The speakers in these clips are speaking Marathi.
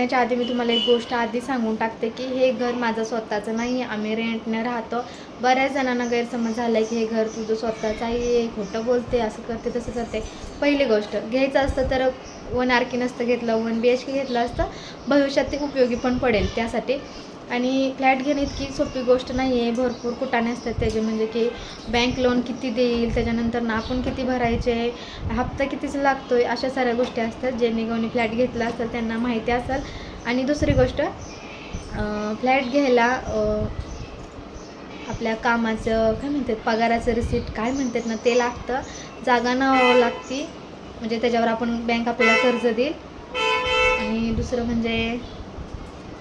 तर करण्याच्या आधी मी तुम्हाला एक गोष्ट आधी सांगून टाकते की हे घर माझं स्वतःचं नाही आहे. आम्ही रेंटने राहतो. बऱ्याच जणांना गैरसमज झाला आहे की हे घर तुझं स्वतःचं आहे. खोटं बोलते असं करते तसं करते. पहिली गोष्ट घ्यायचं असतं तर वन आर के नसतं घेतलं वन बी एच के घेतलं असतं. भविष्यात ते उपयोगी पण पडेल त्यासाठी. आणि फ्लॅट घेणे इतकी सोपी गोष्ट नाही आहे. भरपूर कुटाणे असतात त्याचे. म्हणजे की बँक लोन किती देईल त्याच्यानंतर ना आपण किती भरायचे हप्ता कितीच लागतो आहे अशा साऱ्या गोष्टी असतात. ज्यांनी कोणी फ्लॅट घेतला असेल त्यांना माहिती असेल. आणि दुसरी गोष्ट फ्लॅट घ्यायला आपल्या कामाचं काय म्हणतात पगाराचं रिसिप्ट काय म्हणतात ना ते लागतं. जागा नावावं लागती. म्हणजे त्याच्यावर आपण बँक आपल्याला कर्ज देईल. आणि दुसरं म्हणजे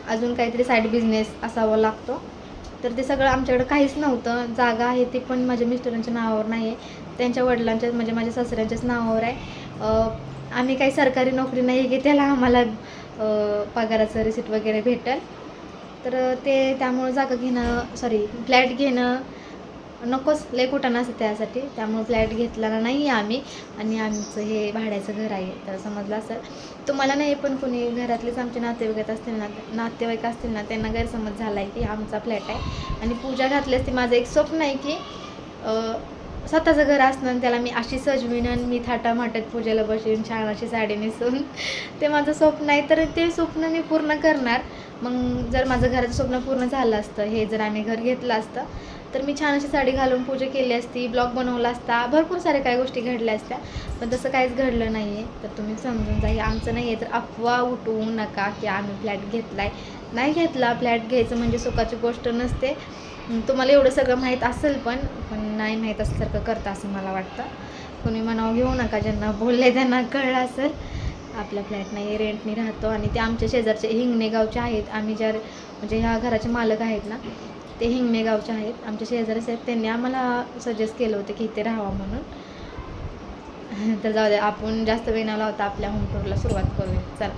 अजून काहीतरी साईड बिझनेस असावा लागतो. तर ते सगळं आमच्याकडे काहीच नव्हतं. जागा आहे ती पण माझ्या मिस्टरांच्या नावावर नाही आहे त्यांच्या वडिलांच्या म्हणजे माझ्या सासऱ्यांच्याच नावावर आहे. आम्ही काही सरकारी नोकरी नाही की त्याला आम्हाला पगाराचं रिसिट वगैरे भेटेल. तर ते त्यामुळं जागा घेणं सॉरी फ्लॅट घेणं नकोच लय कुठं नसतं त्यासाठी. त्यामुळे फ्लॅट घेतलेला नाही आहे आम्ही. आणि आमचं हे भाड्याचं घर आहे. तर समजलं असेल. तुम्हाला नाही पण कोणी घरातलेच आमचे नातेवाईक असतील ना नातेवाईक असतील ना त्यांना गैरसमज झाला आहे की आमचा फ्लॅट आहे. आणि पूजा घातली असती माझं एक स्वप्न आहे की स्वतःचं घर असणं आणि त्याला मी अशी सजवीन आणि मी थाटामाटात पूजेला बसेन छान अशी साडी नेसून. ते माझं स्वप्न आहे. तर ते स्वप्न मी पूर्ण करणार. मग जर माझं घराचं स्वप्न पूर्ण झालं असतं हे जर आम्ही घर घेतलं असतं तर मी छान अशी साडी घालून पूजा केली असती ब्लॉग बनवला असता भरपूर साऱ्या काही गोष्टी घडल्या असत्या. पण तसं काहीच घडलं नाही आहे तर तुम्ही समजून जा हे आमचं नाही आहे तर अफवा उठवू नका की आम्ही फ्लॅट घेतला आहे नाही घेतला फ्लॅट घ्यायचं म्हणजे सुखाची गोष्ट नसते. तुम्हाला एवढं सगळं माहीत असेल पण पण नाही माहीत असल्यासारखं करता असं मला वाटतं. कोणी मनाव घेऊ नका ज्यांना बोलले त्यांना कळलं असेल. आपला फ्लॅट नाही रेंटने राहतो. आणि ते आमच्या शेजारचे हिंगणे गावचे आहेत. आम्ही ज्या म्हणजे ह्या घराचे मालक आहेत ना ते हिंगणे गावचे आहेत. आमच्या शेजारीच आहेत त्यांनी आम्हाला सजेस्ट केलं होतं की इथे राहावं म्हणून. तर जाऊ द्या आपण जास्त वेळ न लावता आपल्या होम टूरला सुरुवात करूया. चला.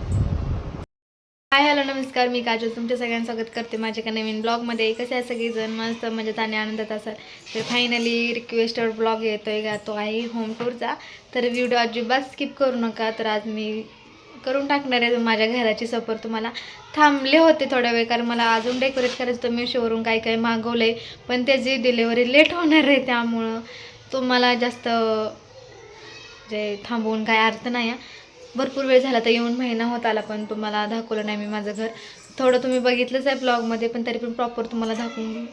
हाय हॅलो नमस्कार. मी काजल. तुमच्या सगळ्यांचं स्वागत करते माझ्या एका नवीन ब्लॉगमध्ये कसे आहे सगळेजण? मस्त मजेत आणि आनंदात असाल? तर फायनली रिक्वेस्टेड ब्लॉग येतोय का? तो आहे होम टूरचा तर व्हिडिओ अजिबात स्किप करू नका. तर आज मी करून टाकणार आहे माझ्या घराची सफर तुम्हाला थांबले होते थोडा वेळ कारण मला अजून डेकोरेट करायचं होतं. मी शोरूम काही काही मागवलं आहे पण त्याची डिलेवरी लेट होणार आहे त्यामुळं तुम्हाला जास्त जे थांबवून काय अर्थ नाही आहे. भरपूर वेळ झाला तर येऊन महिना होत आला पण तुम्हाला दाखवलं नाही मी माझं घर. थोडं तुम्ही बघितलंच आहे ब्लॉगमध्ये पण तरी पण प्रॉपर तुम्हाला दाखवून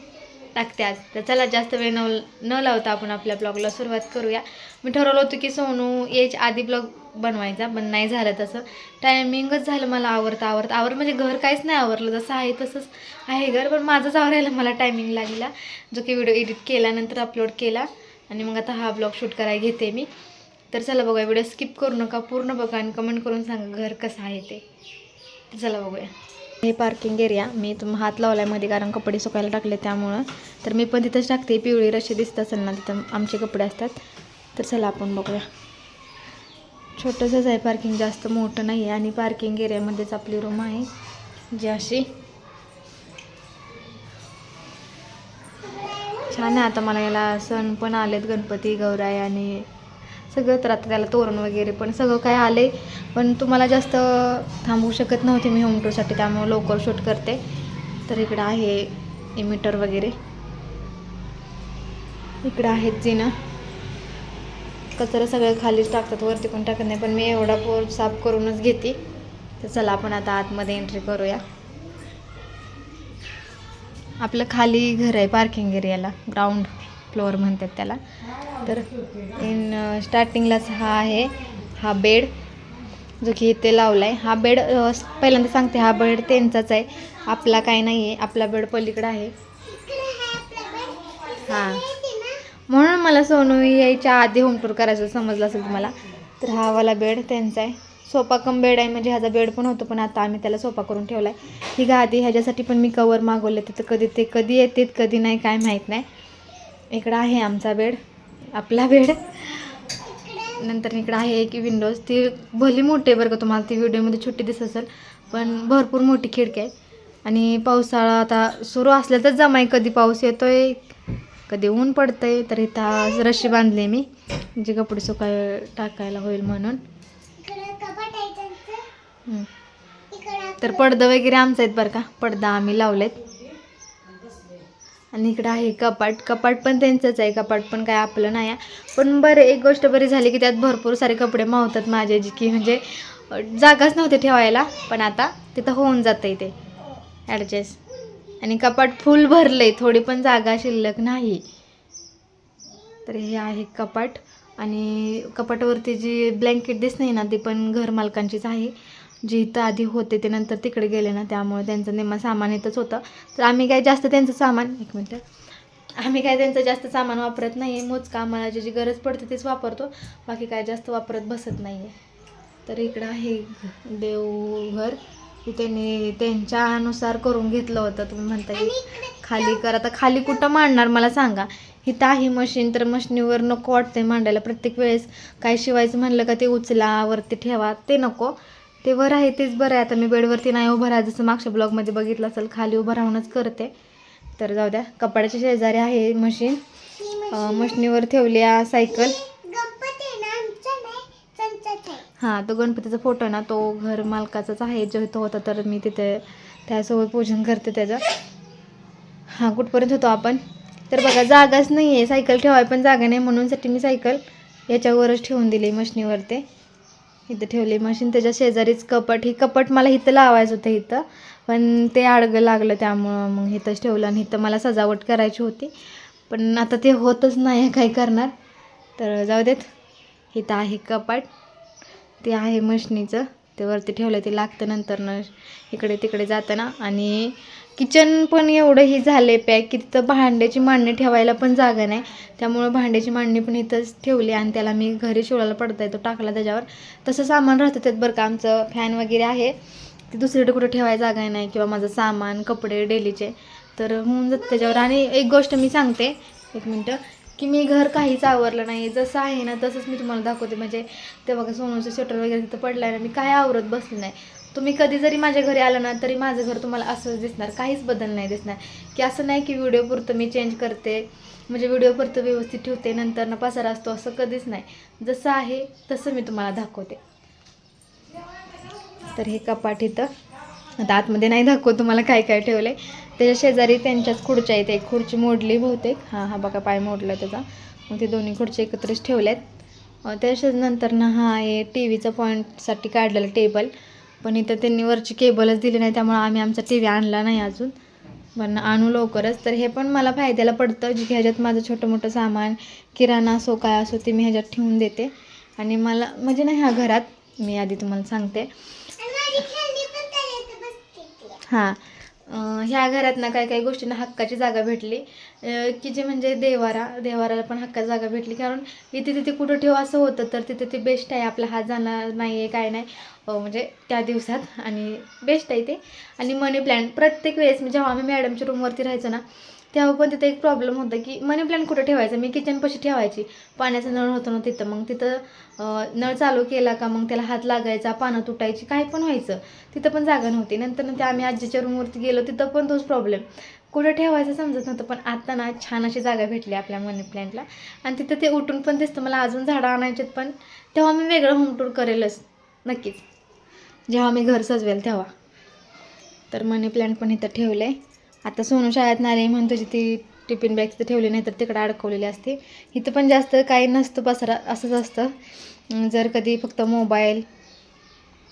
टाकते आज तर चला जास्त वेळ न न लावता आपण आपल्या ब्लॉगला सुरुवात करूया. मी ठरवलं होतं की सोनू यायच्या आधी ब्लॉग बनवायचा पण नाही झालं तसं. टायमिंगच झालं मला आवडतं आवडतं आवड म्हणजे घर काहीच नाही आवरलं. जसं आहे तसंच आहे घर पण माझंच आवरायला मला टायमिंग लागला. जो की व्हिडिओ एडिट केला नंतर अपलोड केला. आणि मग आता हा ब्लॉग शूट करायला घेते मी. तर चला बघूया. व्हिडिओ स्किप करू नका. पूर्ण बघा आणि कमेंट करून सांगा घर कसं आहे ते. चला बघूया. हे पार्किंग एरिया मी तुम हात लावला आहे मध्ये कारण कपडे सुकायला टाकले त्यामुळं. तर मी पण तिथंच टाकते पिवळी रशी दिसत असेल ना तिथं आमचे कपडे असतात. तर चला आपण बघूया. छोटंसंच आहे पार्किंग जास्त मोठं नाही आहे आणि पार्किंग एरियामध्येच आपली रूम आहे जी अशी. छान आहे आता मला याला सण पण आलेत गणपती गौराई आणि सगळं तर आता त्याला तोरण वगैरे पण सगळं काय आले पण तुम्हाला जास्त थांबवू शकत नव्हते मी होम टूरसाठी त्यामुळे लवकर शूट करते. तर इकडं आहे इमिटर वगैरे. इकडं आहेत जिनं. कचरा सगळं खालीच टाकतात वरती पण टाकत नाही पण मी एवढा पोर साफ करूनच घेते. तर चला आपण आता आतमध्ये एंट्री करूया. आपलं खाली घर आहे पार्किंग एरियाला ग्राउंड फ्लोअर म्हणतात त्याला. तर इन स्टार्टिंगलाच हा आहे हा बेड जो की इथे लावला आहे हा बेड पहिल्यांदा सांगते हा बेड त्यांचाच आहे. आपला काय नाही आहे आपला बेड पलीकडं आहे. हां. म्हणून मला सोनू यायच्या आधी होम टूर करायचं समजलं असेल तुम्हाला तर हा वाला बेड त्यांचा आहे. सोपा कम बेड आहे म्हणजे ह्याचा बेड पण होतो पण आता आम्ही त्याला सोपा करून ठेवला आहे ही गादी ह्याच्यासाठी पण मी कवर मागवले तिथं कधी ते कधी येतात कधी नाही काय माहीत नाही. इकडं आहे आमचा बेड आपला बेड. नंतर इकडं आहे एक विंडोज ती भली मोठी आहे बरं का तुम्हाला ती व्हिडिओमध्ये छोटी दिसत असेल. पण भरपूर मोठी खिडकी आहे. आणि पावसाळा आता सुरू असल्या तर जमाय कधी पाऊस येतोय कधी ऊन पडतंय तर इथं रशी बांधली मी म्हणजे कपडे सुकाय टाकायला होईल म्हणून. तर पडदं वगैरे आमचा आहेत बरं का पडदा आम्ही लावलेत. आणि इकडं आहे कपाट. कपाट पण त्यांचंच आहे. कपाट पण काय आपलं नाही आहे. पण बरं एक गोष्ट बरी झाली की त्यात भरपूर सारे कपडे मावतात माझे जी की म्हणजे जागाच नव्हते ठेवायला पण आता तिथं होऊन जातं ते. ॲडजस्ट आणि कपाट फुल भरलंय. थोडी पण जागा शिल्लक नाही. तर हे आहे कपाट. आणि कपाटावरती जी ब्लँकेट दिसत नाही ना ती पण घरमालकांचीच आहे. जी इथं आधी होते ते नंतर तिकडे गेले ना त्यामुळे त्यांचं निम्मा सामान इथंच होतं. तर आम्ही काय जास्त त्यांचं सामान एक मिनटं. आम्ही काय त्यांचं जास्त सामान वापरत नाही आहे मोजका आम्हाला जी जी गरज पडते तेच वापरतो. बाकी काय जास्त वापरत बसत नाही आहे तर इकडं आहे देवघर त्यांनी त्यांच्यानुसार करून घेतलं होतं. तुम्ही म्हणता की खाली कर. आता खाली कुठं मांडणार? मला सांगा. इथं आहे मशीन तर मशिनीवर नको वाटतंय मांडायला. प्रत्येक वेळेस काय शिवायचं म्हणलं का ते उचला वरती ठेवा. ते नको. ते वर आहे तेच बरं आहे. आता मी बेडवरती नाही उभं राहा जसं मागच्या ब्लॉगमध्ये बघितलं असेल खाली उभं राहूनच करते. तर जाऊ द्या. कपड्याच्या शेजारी आहे मशीन. मशनीवर ठेवली सायकल. हां तो गणपतीचा फोटो आहे ना तो घर मालकाचाच आहे. जो तो होता तर मी तिथे त्यासोबत पूजन करते त्याचं. हां कुठपर्यंत होतो आपण? तर बघा जागाच नाही आहे सायकल ठेवाय पण जागा नाही. म्हणूनसाठी मी सायकल याच्यावरच ठेवून दिली मशनीवर ते इथं ठेवली मशीन. त्याच्या शेजारीच कपाट. ही कपाट मला इथं लावायचं होतं इथं. पण ते आडगं लागलं त्यामुळं मग इथंच ठेवलं आणि इथं मला सजावट करायची होती. पण आता ते होतच नाही काय करणार. तर जाऊ देत. इथं आहे कपाट. ते आहे मशनीचं. ते वरती ठेवलं ते लागतं नंतर न इकडे तिकडे जाताना. आणि किचन पण एवढं ही झाले पॅक की तिथं भांड्याची मांडणी ठेवायला पण जागा नाही. त्यामुळं भांड्याची मांडणी पण इथंच ठेवली आणि त्याला मी घरी शिवला पडता येतो टाकला त्याच्यावर. तसं सामान राहतं त्यात बरं का आमचं फॅन वगैरे आहे. ते दुसरीकडे कुठं ठेवायला जागा नाही किंवा माझं सामान कपडे डेलीचे. तर होऊन जातं त्याच्यावर. आणि एक गोष्ट मी सांगते एक मिनटं की मी घर काहीच आवरलं नाही. जसं आहे ना तसंच मी तुम्हाला दाखवते. म्हणजे ते बघा सोनूचं स्वेटर वगैरे तिथं पडलं आहे ना मी काय आवरत बसले नाही. तुम्ही कधी जरी माझ्या घरी आलं ना तरी माझं घर तुम्हाला असंच दिसणार. काहीच बदल नाही दिसणार. की असं नाही की व्हिडिओ पुरतं मी चेंज करते म्हणजे व्हिडिओ पुरतं व्यवस्थित ठेवते नंतर ना पसारा असतो असं कधीच नाही. जसं आहे तसं मी तुम्हाला दाखवते. तर हे कपाट इथं. आता आतमध्ये नाही दाखवत तुम्हाला काय काय ठेवलं आहे त्याच्या शेजारी त्यांच्याच खुर्च्या आहेत. एक खुर्ची मोडली बहुतेक. हां हा बघा पाय मोडला त्याचा. मग ते दोन्ही खुर्च्या एकत्रच ठेवल्यात. आहेत त्याच्याच नंतर ना हा आहे टी व्हीचा पॉईंटसाठी काढलेलं टेबल पण इथं त्यांनी वरची केबलच दिली नाही त्यामुळे आम्ही आमचा टी व्ही आणला नाही अजून. पण आणू लवकरच. तर हे पण मला फायद्याला पडतं जे की ह्याच्यात माझं छोटं मोठं सामान किराणा असो काय असो ते मी ह्याच्यात ठेवून देते. आणि मला म्हणजे नाही ह्या घरात मी आधी तुम्हाला सांगते. हां. ह्या घरात ना काही काही गोष्टींना हक्काची जागा भेटली. की जे म्हणजे देवारा देवाराला पण हक्काची जागा भेटली. कारण इथे तिथे कुठं ठेव असं होतं तर तिथे ते बेस्ट आहे. आपला हात जाणार नाही आहे काय नाही. हो, म्हणजे त्या दिवसात आणि बेस्ट आहे ते. आणि मनी प्लॅन्ट प्रत्येक वेळेस म्हणजे जेव्हा आम्ही मॅडमच्या रूमवरती राहायचो ना तेव्हा पण तिथं एक प्रॉब्लेम होता की मनी प्लॅन्ट कुठं ठेवायचा? मी किचनपाशी ठेवायची. पाण्याचा नळ होतो ना तिथं. मग तिथं नळ चालू केला का मग त्याला हात लागायचा पानं तुटायची काय पण व्हायचं. तिथं पण जागा नव्हती. नंतर ते आम्ही आजीच्या रूमवरती गेलो तिथं पण तोच प्रॉब्लेम कुठं ठेवायचं समजत नव्हतं पण आता ना छान अशी जागा भेटली आपल्या मनी प्लॅन्टला आणि तिथं ते उठून पण दिसतं. मला अजून झाडं आणायचेत पण तेव्हा मी वेगळं होम टूर करेलच. नक्कीच. जेव्हा मी घर सजवेल तेव्हा. तर मनी प्लॅन्ट पण इथं ठेवलं. आहे आता सोनू शाळेत आले म्हणून त्याची ती टिफिन बॅग तिथं ठेवली नाही तर तिकडं अडकवलेली असते. इथं पण जास्त काही नसतं पसरा असंच असतं. जर कधी फक्त मोबाईल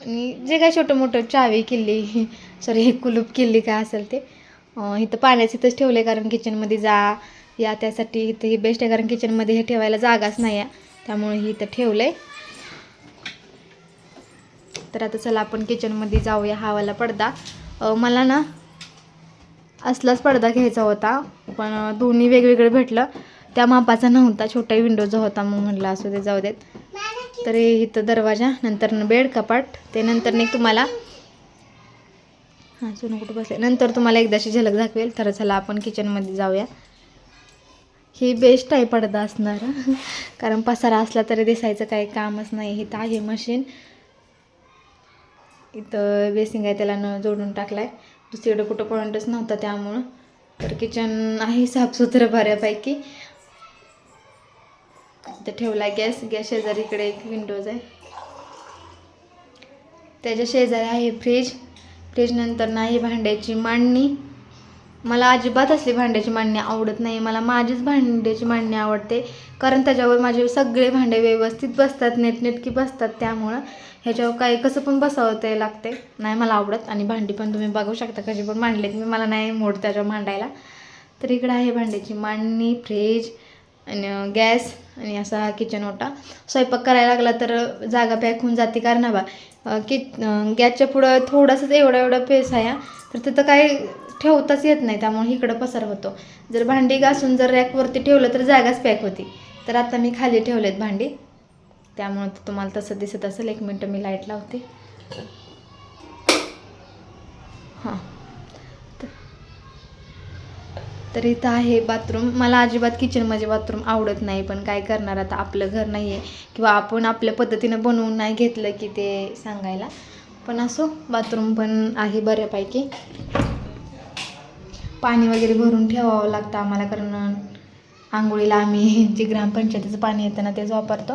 आणि जे काय छोटं मोठं चावी किल्ली सॉरी हे कुलूप किल्ली काय असेल ते इथं पाण्याच इथंच ठेवलं आहे कारण किचनमध्ये जा या त्यासाठी इथं ही बेस्ट आहे कारण किचनमध्ये हे ठेवायला जागाच नाही आहे त्यामुळे इथं ठेवलं आहे तर आता चला आपण किचनमध्ये जाऊया हा वाला पडदा मला ना असलाच पडदा घ्यायचा होता पण दोन्ही वेगवेगळं भेटलं. त्या मापाचा नव्हता छोटा विंडोचा होता मग म्हटलं असू दे जाऊ देत. तर इथं दरवाजा नंतर बेड कपाट ते नंतर नाही तुम्हाला हां सोनं कुठं बसले नंतर तुम्हाला एकदाशी झलक दाखवेल. तर चला आपण किचनमध्ये जाऊया. ही बेस्ट आहे पडदा असणार. कारण पसारा असला तरी दिसायचं काही कामच नाही. इथं आहे मशीन इथं बेसिंग आहे त्याला न जोडून टाकला आहे दुसरीकडे कुठं पॉईंटच नव्हता त्यामुळं. तर किचन आहे साफसुथरं बऱ्यापैकी. तर ठेवला गॅस. गॅस शेजारी इकडे एक विंडोज आहे. त्याच्या शेजारी आहे फ्रीज फ्रीजनंतर नाही भांड्याची मांडणी. मला अजिबात असली भांड्याची मांडणी आवडत नाही. मला माझीच भांड्याची मांडणी आवडते. कारण त्याच्यावर माझे सगळे भांडे व्यवस्थित बसतात नेटनेटकी बसतात. त्यामुळं ह्याच्यावर काही कसं पण बसावं ते लागते. नाही मला आवडत. आणि भांडी पण तुम्ही बघू शकता कशी पण मांडले मी मला नाही मोड त्याच्यावर मांडायला. तर इकडं आहे भांड्याची मांडणी फ्रीज आणि गॅस आणि असा हा किचन ओटा. स्वयंपाक करायला लागला तर जागा पॅक होऊन जाते. कारण बा कि गॅसच्या पुढं थोडंसंच एवढा एवढा पेस आहे तर तिथं काही ठेवताच येत नाही त्यामुळे इकडं पसार होतो. जर भांडी घासून जर रॅकवरती ठेवलं तर जागाच पॅक होती. तर आता मी खाली ठेवलेत भांडी. त्यामुळे तुम्हाला तसं दिसत असेल. एक मिनटं मी लाइट लावते. हां. तर इथं आहे बाथरूम मला अजिबात किचनमध्ये बाथरूम आवडत नाही पण काय करणार आता? आपलं घर नाही आहे किंवा आपण आपल्या पद्धतीनं बनवून नाही घेतलं की ते सांगायला. पण असो बाथरूम पण आहे बऱ्यापैकी. पाणी वगैरे भरून ठेवावं लागतं आम्हाला कारण आंघोळीला आम्ही जे ग्रामपंचायतीचं पाणी येतं ना तेच वापरतो.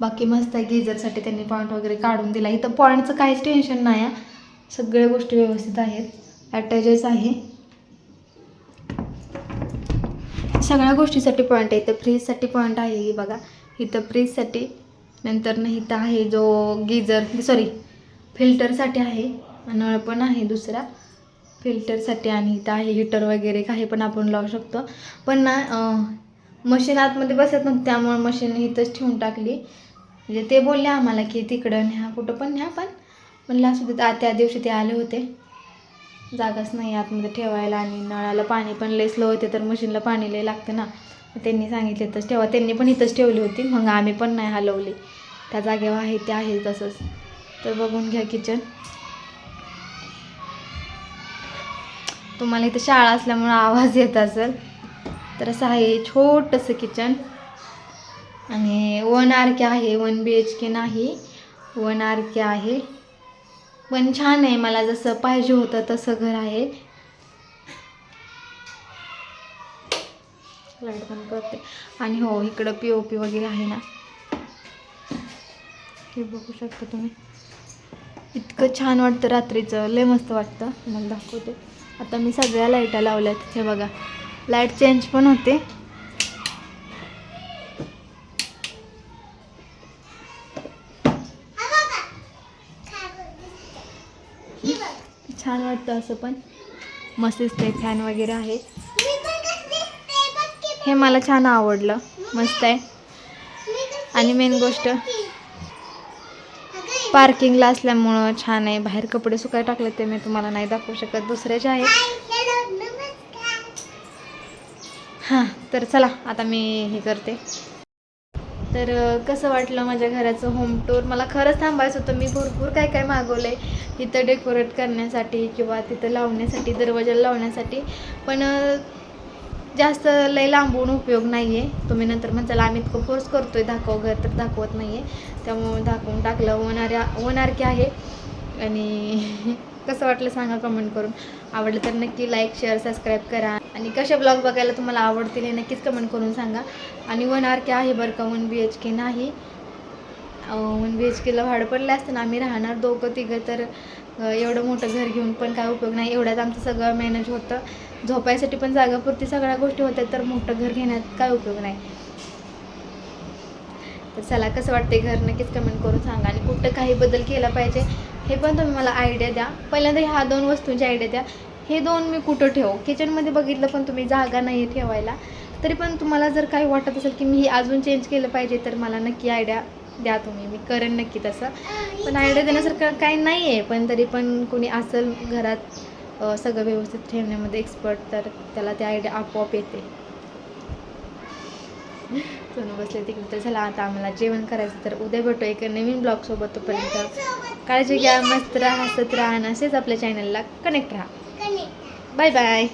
बाकी मस्त आहे गिझरसाठी त्यांनी पॉईंट वगैरे काढून दिला. इथं पॉईंटचं काहीच टेन्शन नाही आहे सगळ्या गोष्टी व्यवस्थित आहेत. ॲटॅचच आहे. सगळ्या गोष्टीसाठी पॉईंट आहे. इथं फ्रीजसाठी पॉईंट आहे ही बघा. इथं फ्रीजसाठी नंतर ना इथं आहे जो गिजर सॉरी फिल्टरसाठी आहे. नळ पण आहे दुसरा. फिल्टरसाठी आणि इथं आहे हिटर वगैरे काही पण आपण लावू शकतो. पण ना मशीन आतमध्ये बसत नव्हतं त्यामुळे मशीन इथंच ठेवून टाकली. म्हणजे ते बोलले आम्हाला की तिकडं न्या कुठं पण न्या पण म्हणलं असू देत आ- त्या दिवशी ते आले होते. जागाच नाही आतमध्ये ठेवायला आणि नळाला पाणी पण लय स्लो होते तर मशीनला पाणी लय लागते ना. त्यांनी सांगितले तसं ठेवा. त्यांनी पण इथंच ठेवली होती मग आम्ही पण नाही हलवली. त्या जागेवर आहे ते आहे तसंच. तर बघून घ्या किचन तुम्हाला इथं शाळा असल्यामुळं आवाज येत असेल. तर असं आहे छोटंसं किचन आणि वन आर के आहे वन बी एच के नाही वन आर के आहे. पण छान आहे मला जसं पाहिजे होतं तसं घर आहे. लाइट पण करते. आणि हो इकडं पी ओ पी वगैरे आहे ना. हे बघू शकता तुम्ही. इतकं छान वाटतं रात्रीचं. लय मस्त वाटतं. मला दाखवते. आता मी सगळ्या लाईटा लावल्यात हे बघा. लाइट चेंज पण होते. छान वाटतं असं पण. मस्त दिसते फॅन वगैरे आहे हे मला छान आवडलं. मस्त आहे. आणि मेन गोष्ट पार्किंगला असल्यामुळं छान आहे. बाहेर कपडे सुकाय टाकले ते मी तुम्हाला नाही दाखवू शकत. दुसऱ्याचे आहेत. हां तर चला आता मी हे करते. तर कसं वाटलं माझ्या घराचं होम टूर मला खरंच थांबायचं होतं. मी भरपूर काय काय मागवलं आहे इथं डेकोरेट करण्यासाठी किंवा तिथं लावण्यासाठी दरवाजाला लावण्यासाठी. पण जास्त लय लांबून उपयोग नाही आहे तुम्ही नंतर म्हणताल आम्ही इतकं फोर्स करतो आहे दाखव घर तर दाखवत नाही आहे त्यामुळे दाखवून टाकलं. वनार्या वनारके आहे. आणि कसं वाटलं सांगा कमेंट करून. आवडलं तर नक्की लाईक शेअर सबस्क्राईब करा. आणि कसे ब्लॉग बघायला तुम्हाला आवडतील हे नक्कीच कमेंट करून सांगा. आणि वन आर के आहे बरं का वन बी एच के नाही. वन बी एच केला भाडं पडलं असतं ना आम्ही राहणार दोघं तिघं तर एवढं मोठं घर घेऊन पण काय उपयोग नाही. एवढ्यात आमचं सगळं मॅनेज होतं. झोपायसाठी पण जागापुरती सगळ्या गोष्टी होत्या तर मोठं घर घेण्यात काय उपयोग नाही. तर चला कसं वाटते घर? नक्कीच कमेंट करून सांगा. आणि कुठं काही बदल केला पाहिजे हे पण तुम्ही मला आयडिया द्या. पहिल्यांदा ह्या दोन वस्तूंची आयडिया द्या. हे दोन मी कुठं ठेवू? किचनमध्ये बघितलं पण तुम्ही जागा नाही आहे ठेवायला. तरी पण तुम्हाला जर काही वाटत असेल की मी हे अजून चेंज केलं पाहिजे तर मला नक्की आयडिया द्या तुम्ही. मी करेन नक्की तसं. पण आयडिया देण्यासारखं काही नाही आहे पण तरी पण कोणी असेल घरात सगळं व्यवस्थित ठेवण्यामध्ये एक्सपर्ट तर त्याला ती आयडिया आपोआप येते. सोनू बसले तिकडे तर चला आता आम्हाला जेवण करायचं तर उद्या भेटू एका नवीन ब्लॉगसोबत तोपर्यंत. काळजी घ्या मस्त राहा हसत राहा आणि असेच आपल्या चॅनलला कनेक्ट राहा. Bye bye